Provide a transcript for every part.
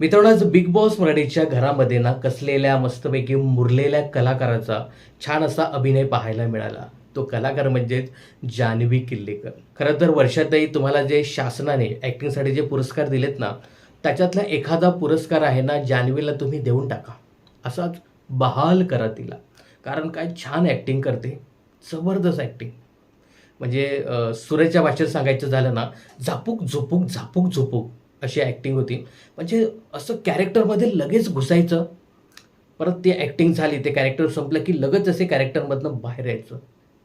मित्रांनो आज big boss मराठीच्या घरामध्ये ना कसलेल्या मस्तपैकी मुरलेल्या कलाकाराचा छान असा अभिनय पाहायला मिळाला. तो कलाकार म्हणजेच जान्हवी किल्लेकर. खरं तर वर्षातही तुम्हाला जे शासनाने ॲक्टिंगसाठी जे पुरस्कार दिलेत ना त्याच्यातला एखादा पुरस्कार आहे ना जान्हवीला तुम्ही देऊन टाका. असाच बहाल करा तिला. कारण काय छान ॲक्टिंग करते. जबरदस्त ॲक्टिंग म्हणजे सुरेच्या भाषेत सांगायचं झालं ना झापूक झोपूक झापूक झोपूक. अशी ॲक्टिंग होती. म्हणजे असं कॅरेक्टरमध्ये लगेच घुसायचं. परत ती ॲक्टिंग झाली ते कॅरेक्टर संपलं की लगेच असे कॅरेक्टरमधनं बाहेर यायचं.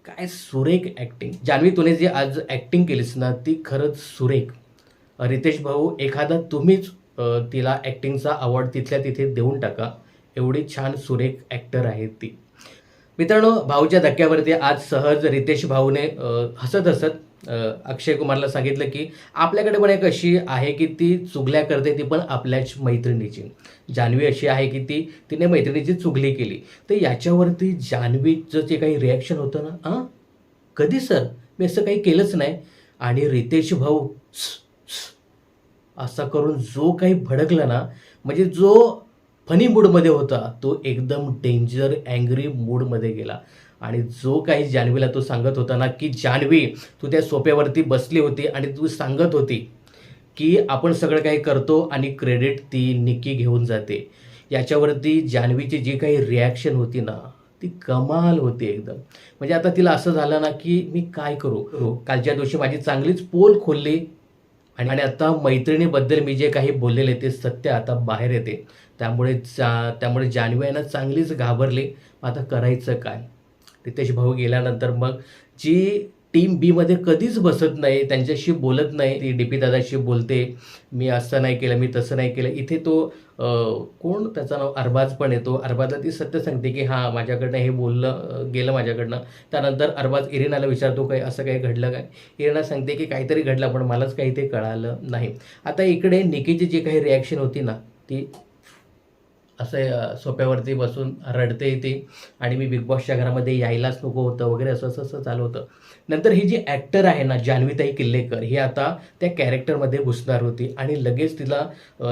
काय सुरेख ॲक्टिंग जान्हवी तुने जी आज ॲक्टिंग केलीस ना ती खरंच सुरेख. रितेश भाऊ एखादा तुम्हीच तिला ॲक्टिंगचा अवॉर्ड तिथल्या तिथे देऊन टाका. एवढी छान सुरेख ॲक्टर आहे ती. मित्रांनो भाऊच्या धक्क्यावरती आज सहज रितेश भाऊने हसत हसत अक्षय कुमारला सांगितलं की आपल्याकडे पण एक अशी आहे की ती चुगल्या करते ती पण आपल्याच मैत्रिणीची. जान्हवी अशी आहे की ती तिने मैत्रिणीची चुगली केली. तर याच्यावरती जान्हवीचं जे काही रिॲक्शन होतं ना हां कधी सर? मी असं काही केलंच नाही. आणि रितेश भाऊ "स, असा करून जो काही भडकला ना म्हणजे जो फनी मूडमध्ये होता तो एकदम डेंजर अँग्री मूडमध्ये गेला. आणि जो काही जान्हवीला तो सांगत होता ना की जान्हवी तू त्या सोप्यावरती बसली होती आणि तू सांगत होती की आपण सगळं काही करतो आणि क्रेडिट ती निक्की घेऊन जाते. याच्यावरती जान्हवीची जी काही रिॲक्शन होती ना ती कमाल होती एकदम. म्हणजे आता तिला असं झालं ना की मी काय करू? करू कालच्या दिवशी माझी चांगलीच पोल खोलली आणि आणि आता मैत्रिणीबद्दल मी जे काही बोललेले ते सत्य आता बाहेर येते. त्यामुळे जा त्यामुळे जान्हवी आहे ना चांगलीच घाबरली. मग आता करायचं काय? रितेश भाऊ गेल्यानंतर मग जी टीम बीमध्ये कधीच बसत नाही त्यांच्याशी बोलत नाही ती डी पी दादाशी बोलते मी असं नाही केलं मी तसं नाही केलं. इथे तो कोण त्याचं नाव? अरबाज पण येतो. अरबाजला ती सत्य सांगते की हां माझ्याकडनं हे बोललं गेलं माझ्याकडनं. त्यानंतर अरबाज इरिनाला विचारतो काय असं काही घडलं काय? इरिना सांगते की काहीतरी घडलं पण मलाच काही ते कळालं नाही. आता इकडे निकीची जी काही रिॲक्शन होती ना ती असं सोप्यावरती बसून रडते ती आणि मी बिग बॉसच्या घरामध्ये यायलाच नको होतं वगैरे असं असं असं चालू होतं. नंतर ही जी ॲक्टर आहे ना जान्हवीताई किल्लेकर ही आता त्या कॅरेक्टरमध्ये घुसणार होती आणि लगेच तिला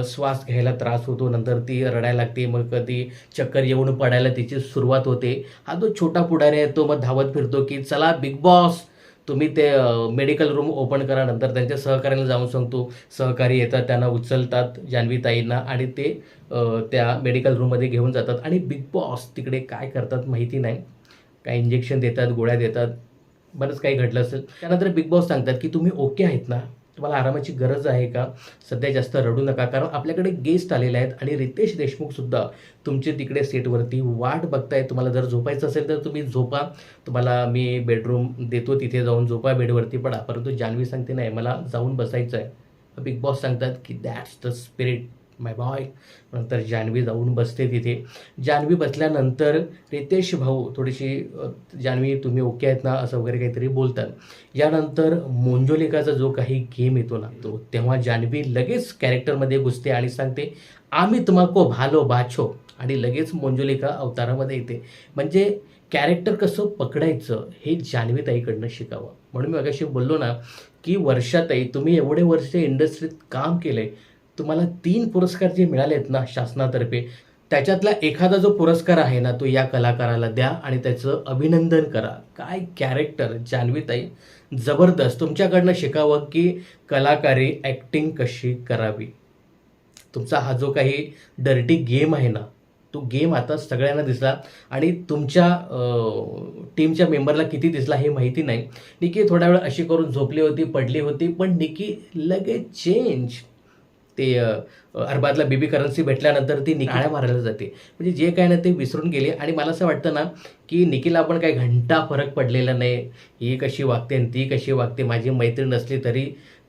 श्वास घ्यायला त्रास होतो. नंतर ती रडायला लागते मग कधी चक्कर येऊन पडायला तिची सुरुवात होते. हा जो छोटा पुढारी आहे तो मग धावत फिरतो की चला बिग बॉस तुम्ही ते मेडिकल रूम ओपन करा नंतर त्यांच्या सहकार्याला जाऊन सांगतो. सहकारी येतात त्यांना उचलतात जान्हवीताईंना आणि ते त्या मेडिकल रूममध्ये घेऊन जातात. आणि बिग बॉस तिकडे काय करतात माहिती नाही. काय इंजेक्शन देतात गोळ्या देतात. बरंच काही घडलं असेल. त्यानंतर बिग बॉस सांगतात की तुम्ही ओके आहेत ना? तुम्हाला आरामाची गरज आहे का? सध्या जास्त रडू नका कारण आपल्याकडे गेस्ट आलेले आहेत आणि रितेश देशमुखसुद्धा तुमचे तिकडे सेटवरती वाट बघताय तुम्हाला जर झोपायचं असेल तर तुम्ही झोपा. तुम्हाला मी बेडरूम देतो तिथे जाऊन झोपा बेडवरती पडा. परंतु जान्हवी सांगते नाही मला जाऊन बसायचं आहे बिग बॉस सांगतात की that's the spirit my boy. नंतर जान्हवी जाऊन बसते तिथे. जान्हवी बसल्यानंतर रितेश भाऊ थोडीशी जान्हवी तुम्ही ओके आहेत ना असं वगैरे काहीतरी बोलतात. यानंतर मोंजोलिकाचा जो काही गेम येतो ना तो तेव्हा जान्हवी लगेच कॅरेक्टरमध्ये घुसते आणि सांगते आम्ही तुम्हाको भालो बाछो. आणि लगेच मोंजोलिका अवतारामध्ये येते. म्हणजे कॅरेक्टर कसं पकडायचं हे जान्हवी ताईकडनं शिकावं. म्हणून मी अगाशी बोललो ना की वर्षाताई तुम्ही एवढे वर्ष इंडस्ट्रीत काम केलंय तुम्हाला तीन पुरस्कार जे मिळाले आहेत ना शासनातर्फे त्याच्यातला एखादा जो पुरस्कार आहे ना तो या कलाकाराला द्या आणि त्याचं अभिनंदन करा. काय कॅरेक्टर जान्हवीताई? जबरदस्त. तुमच्याकडनं शिकावं की कलाकारी ॲक्टिंग कशी करावी? तुमचा हा जो काही डर्टी गेम आहे ना तो गेम आता सगळ्यांना दिसला आणि तुमच्या टीमच्या मेंबरला किती दिसला हे माहिती नाही. निकी थोडा वेळ अशी करून झोपली होती पडली होती पण निकी लगेच चेंज ते अं, अरबाजला बेबी करन्सी भेटल्यानंतर ती निकाळ्या मारायला जाते. म्हणजे जे काय ना ते विसरून गेले. आणि मला असं वाटतं ना की निकीला आपण काही घंटा फरक पडलेला नाही. ही कशी वागते आणि ती कशी वागते? माझी मैत्रीण नसली तरी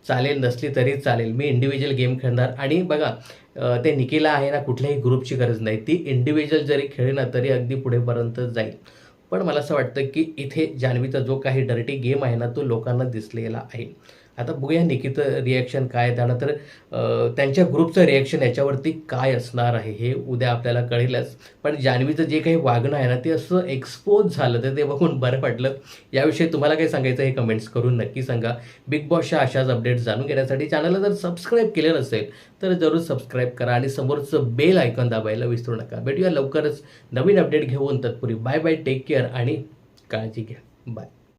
चालेल नसली तरी चालेल. मी इंडिव्हिज्युअल गेम खेळणार. आणि बघा ते निकीला आहे ना कुठल्याही ग्रुपची गरज नाही. ती इंडिव्हिज्युअल जरी खेळली ना तरी अगदी पुढेपर्यंत जाईल. पण मला असं वाटतं की इथे जान्हवीचा जो काही डर्टी गेम आहे ना तो लोकांना दिसलेला आहे. आता बघूया निकितं रिॲक्शन काय आहे. तर त्यांच्या ग्रुपचं रिॲक्शन याच्यावरती काय असणार आहे हे उद्या आपल्याला कळेलच. पण जान्हवीचं जे काही वागणं आहे ना ते असं एक्सपोज झालं तर ते बघून बरं वाटलं. याविषयी तुम्हाला काय सांगायचं हे कमेंट्स करून नक्की सांगा. बिग बॉसच्या अशाच अपडेट जाणून घेण्यासाठी चॅनलला जर सबस्क्राईब केलं नसेल तर जरूर सबस्क्राईब करा आणि समोरचं बेल आयकॉन दाबायला विसरू नका. भेटूया लवकरच नवीन अपडेट घेऊन तत्पूर्वी बाय बाय टेक केअर आणि काळजी घ्या. बाय